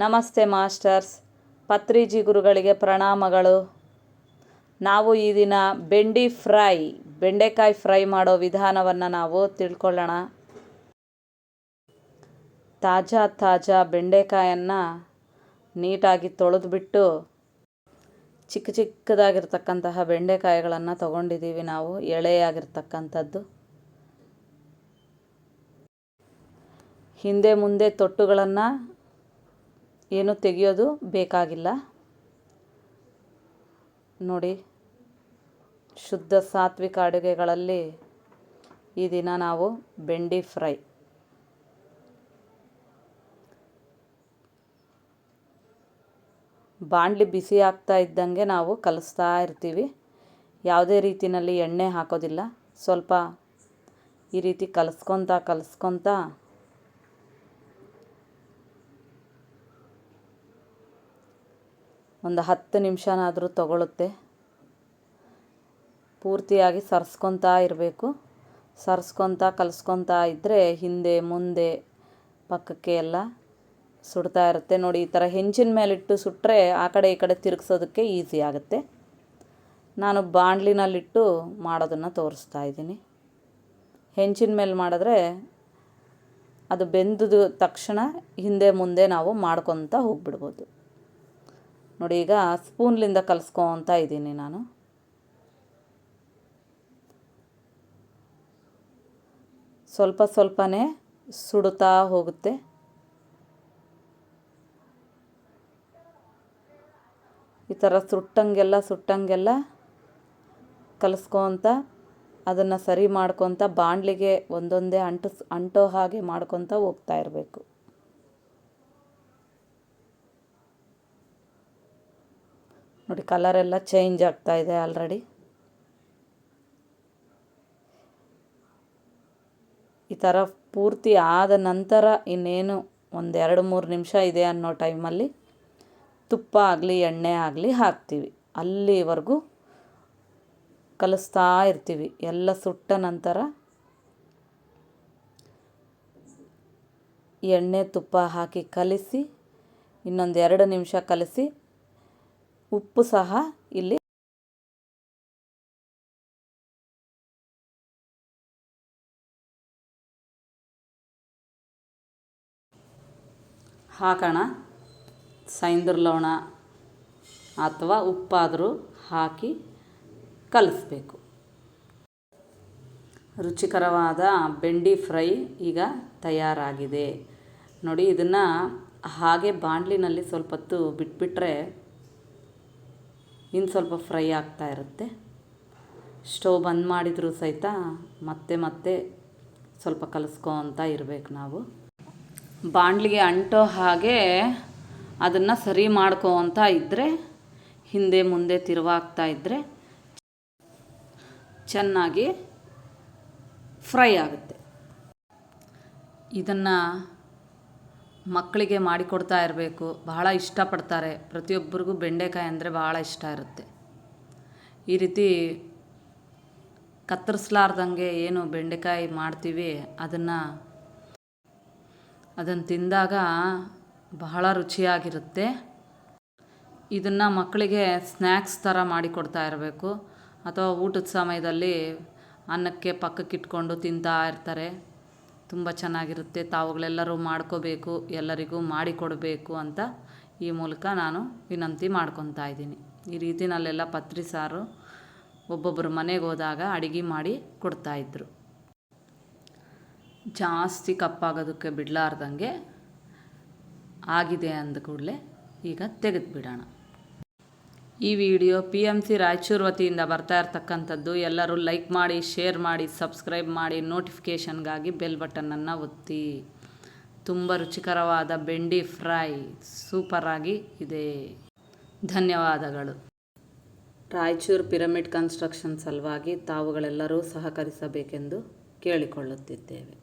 ನಮಸ್ತೆ ಮಾಸ್ಟರ್ಸ್. ಪತ್ರಿಜಿ ಗುರುಗಳಿಗೆ ಪ್ರಣಾಮಗಳು. ನಾವು ಈ ದಿನ ಬೆಂಡಿ ಫ್ರೈ, ಬೆಂಡೆಕಾಯಿ ಫ್ರೈ ಮಾಡೋ ವಿಧಾನವನ್ನು ನಾವು ತಿಳ್ಕೊಳ್ಳೋಣ. ತಾಜಾ ತಾಜಾ ಬೆಂಡೆಕಾಯನ್ನು ನೀಟಾಗಿ ತೊಳೆದುಬಿಟ್ಟು ಚಿಕ್ಕ ಚಿಕ್ಕದಾಗಿರ್ತಕ್ಕಂತಹ ಬೆಂಡೆಕಾಯಿಗಳನ್ನು ತಗೊಂಡಿದ್ದೀವಿ ನಾವು, ಎಳೆಯಾಗಿರ್ತಕ್ಕಂಥದ್ದು. ಹಿಂದೆ ಮುಂದೆ ತೊಟ್ಟುಗಳನ್ನು ಏನು ತೆಗೆಯೋದು ಬೇಕಾಗಿಲ್ಲ. ನೋಡಿ, ಶುದ್ಧ ಸಾತ್ವಿಕ ಅಡುಗೆಗಳಲ್ಲಿ ಈ ದಿನ ನಾವು ಬೆಂಡಿ ಫ್ರೈ. ಬಾಣಲಿ ಬಿಸಿ ಆಗ್ತಾ ಇದ್ದಂಗೆ ನಾವು ಕಲಿಸ್ತಾ ಇರ್ತೀವಿ. ಯಾವುದೇ ರೀತಿಯಲ್ಲಿ ಎಣ್ಣೆ ಹಾಕೋದಿಲ್ಲ. ಸ್ವಲ್ಪ ಈ ರೀತಿ ಕಲಿಸ್ಕೊತ ಕಲಿಸ್ಕೊತ ಒಂದು ಹತ್ತು ನಿಮಿಷನಾದರೂ ತಗೊಳುತ್ತೆ. ಪೂರ್ತಿಯಾಗಿ ಸರ್ಸ್ಕೊತಾ ಇರಬೇಕು. ಸರ್ಸ್ಕೊತಾ ಕಲಿಸ್ಕೊತಾ ಇದ್ದರೆ ಹಿಂದೆ, ಮುಂದೆ, ಪಕ್ಕಕ್ಕೆ ಎಲ್ಲ ಸುಡ್ತಾ ಇರುತ್ತೆ. ನೋಡಿ, ಈ ಥರ ಹೆಂಚಿನ ಮೇಲಿಟ್ಟು ಸುಟ್ಟರೆ ಆ ಕಡೆ, ಈ ಕಡೆ ತಿರುಗಿಸೋದಕ್ಕೆ ಈಸಿ ಆಗುತ್ತೆ. ನಾನು ಬಾಣಲಿನಲ್ಲಿಟ್ಟು ಮಾಡೋದನ್ನು ತೋರಿಸ್ತಾ ಇದ್ದೀನಿ. ಹೆಂಚಿನ ಮೇಲೆ ಮಾಡಿದ್ರೆ ಅದು ಬೆಂದದ ತಕ್ಷಣ ಹಿಂದೆ, ಮುಂದೆ ನಾವು ಮಾಡ್ಕೊತ ಹೋಗ್ಬಿಡ್ಬೋದು. ನೋಡಿ, ಈಗ ಸ್ಪೂನ್ಲಿಂದ ಕಲಿಸ್ಕೊತ ಇದ್ದೀನಿ ನಾನು. ಸ್ವಲ್ಪ ಸ್ವಲ್ಪನೇ ಸುಡುತ್ತಾ ಹೋಗುತ್ತೆ. ಈ ಥರ ಸುಟ್ಟಂಗೆಲ್ಲ ಸುಟ್ಟಂಗೆಲ್ಲ ಕಲಿಸ್ಕೊತ ಅದನ್ನು ಸರಿ ಮಾಡ್ಕೊತ, ಬಾಣಲಿಗೆ ಒಂದೊಂದೇ ಅಂಟಿಸ್ ಅಂಟೋ ಹಾಗೆ ಮಾಡ್ಕೊತ ಹೋಗ್ತಾ ಇರಬೇಕು. ನೋಡಿ ಕಲರೆಲ್ಲ ಚೇಂಜ್ ಆಗ್ತಾ ಇದೆ ಆಲ್ರೆಡಿ ಈ ಥರ ಪೂರ್ತಿ ಆದ ನಂತರ ಇನ್ನೇನು ಒಂದು ಎರಡು ಮೂರು ನಿಮಿಷ ಇದೆ ಅನ್ನೋ ಟೈಮಲ್ಲಿ ತುಪ್ಪ ಆಗಲಿ, ಎಣ್ಣೆ ಆಗಲಿ ಹಾಕ್ತೀವಿ. ಅಲ್ಲಿವರೆಗೂ ಕಲಿಸ್ತಾ ಇರ್ತೀವಿ. ಎಲ್ಲ ಸುಟ್ಟ ನಂತರ ಎಣ್ಣೆ ತುಪ್ಪ ಹಾಕಿ ಕಲಿಸಿ ಇನ್ನೊಂದು ಎರಡು ನಿಮಿಷ ಕಲಿಸಿ ಉಪ್ಪು ಸಹ ಇಲ್ಲಿ ಹಾಕೋಣ. ಸೈಂದ್ರ ಲವಣ ಅಥವಾ ಉಪ್ಪಾದರೂ ಹಾಕಿ ಕಲಿಸ್ಬೇಕು. ರುಚಿಕರವಾದ ಬೆಂಡಿ ಫ್ರೈ ಈಗ ತಯಾರಾಗಿದೆ. ನೋಡಿ, ಇದನ್ನು ಹಾಗೆ ಬಾಂಡ್ಲಿನಲ್ಲಿ ಸ್ವಲ್ಪ ಹೊತ್ತು ಬಿಟ್ಬಿಟ್ರೆ ಇನ್ನು ಸ್ವಲ್ಪ ಫ್ರೈ ಆಗ್ತಾ ಇರುತ್ತೆ. ಸ್ಟೋವ್ ಬಂದ್ ಮಾಡಿದರೂ ಸಹಿತ ಮತ್ತೆ ಮತ್ತೆ ಸ್ವಲ್ಪ ಕಲಿಸ್ಕೊತ ಇರಬೇಕು ನಾವು. ಬಾಣಲಿಗೆ ಅಂಟೋ ಹಾಗೆ ಅದನ್ನು ಸರಿ ಮಾಡ್ಕೊತ ಇದ್ದರೆ ಹಿಂದೆ ಮುಂದೆ ತಿರುವಾಗ್ತಾ ಇದ್ದರೆ ಚೆನ್ನಾಗಿ ಫ್ರೈ ಆಗುತ್ತೆ. ಇದನ್ನು ಮಕ್ಕಳಿಗೆ ಮಾಡಿಕೊಡ್ತಾ ಇರಬೇಕು. ಬಹಳ ಇಷ್ಟಪಡ್ತಾರೆ. ಪ್ರತಿಯೊಬ್ಬರಿಗೂ ಬೆಂಡೆಕಾಯಿ ಅಂದರೆ ಬಹಳ ಇಷ್ಟ ಇರುತ್ತೆ. ಈ ರೀತಿ ಕತ್ತರಿಸ್ಲಾರ್ದಂಗೆ ಏನು ಬೆಂಡೆಕಾಯಿ ಮಾಡ್ತೀವಿ, ಅದನ್ನು ಅದನ್ನು ತಿಂದಾಗ ಬಹಳ ರುಚಿಯಾಗಿರುತ್ತೆ. ಇದನ್ನು ಮಕ್ಕಳಿಗೆ ಸ್ನ್ಯಾಕ್ಸ್ ಥರ ಮಾಡಿಕೊಡ್ತಾ ಇರಬೇಕು. ಅಥವಾ ಊಟದ ಸಮಯದಲ್ಲಿ ಅನ್ನಕ್ಕೆ ಪಕ್ಕಕ್ಕಿಟ್ಕೊಂಡು ತಿಂತಾ ಇರ್ತಾರೆ. ತುಂಬ ಚೆನ್ನಾಗಿರುತ್ತೆ. ತಾವುಗಳೆಲ್ಲರೂ ಮಾಡ್ಕೋಬೇಕು, ಎಲ್ಲರಿಗೂ ಮಾಡಿಕೊಡಬೇಕು ಅಂತ ಈ ಮೂಲಕ ನಾನು ವಿನಂತಿ ಮಾಡ್ಕೊತಾ ಇದ್ದೀನಿ. ಈ ರೀತಿನಲ್ಲೆಲ್ಲ ಪತ್ರಿ ಸಾರು ಒಬ್ಬೊಬ್ಬರು ಮನೆಗೆ ಹೋದಾಗ ಅಡುಗೆ ಮಾಡಿ ಕೊಡ್ತಾಯಿದ್ರು ಜಾಸ್ತಿ ಕಪ್ಪಾಗೋದಕ್ಕೆ ಬಿಡಲಾರ್ದಂಗೆ ಆಗಿದೆ ಅಂದ ಕೂಡಲೇ ಈಗ ತೆಗೆದು ಬಿಡೋಣ ಈ video P M C Raichur ವತಿಯಿಂದ ಬರ್ತಾ ಇರ್ತಕ್ಕಂಥದ್ದು, ಎಲ್ಲರೂ ಲೈಕ್ ಮಾಡಿ ಶೇರ್ ಮಾಡಿ ಸಬ್ಸ್ಕ್ರೈಬ್ ಮಾಡಿ ನೋಟಿಫಿಕೇಷನ್ಗಾಗಿ ಬೆಲ್ ಬಟನನ್ನು ಒತ್ತಿ. ತುಂಬ ರುಚಿಕರವಾದ ಬೆಂಡಿ ಫ್ರೈ ಸೂಪರಾಗಿ ಇದೆ. ಧನ್ಯವಾದಗಳು. ರಾಯಚೂರು ಪಿರಮಿಡ್ ಕನ್ಸ್ಟ್ರಕ್ಷನ್ ಸಲುವಾಗಿ ತಾವುಗಳೆಲ್ಲರೂ ಸಹಕರಿಸಬೇಕೆಂದು ಕೇಳಿಕೊಳ್ಳುತ್ತಿದ್ದೇವೆ.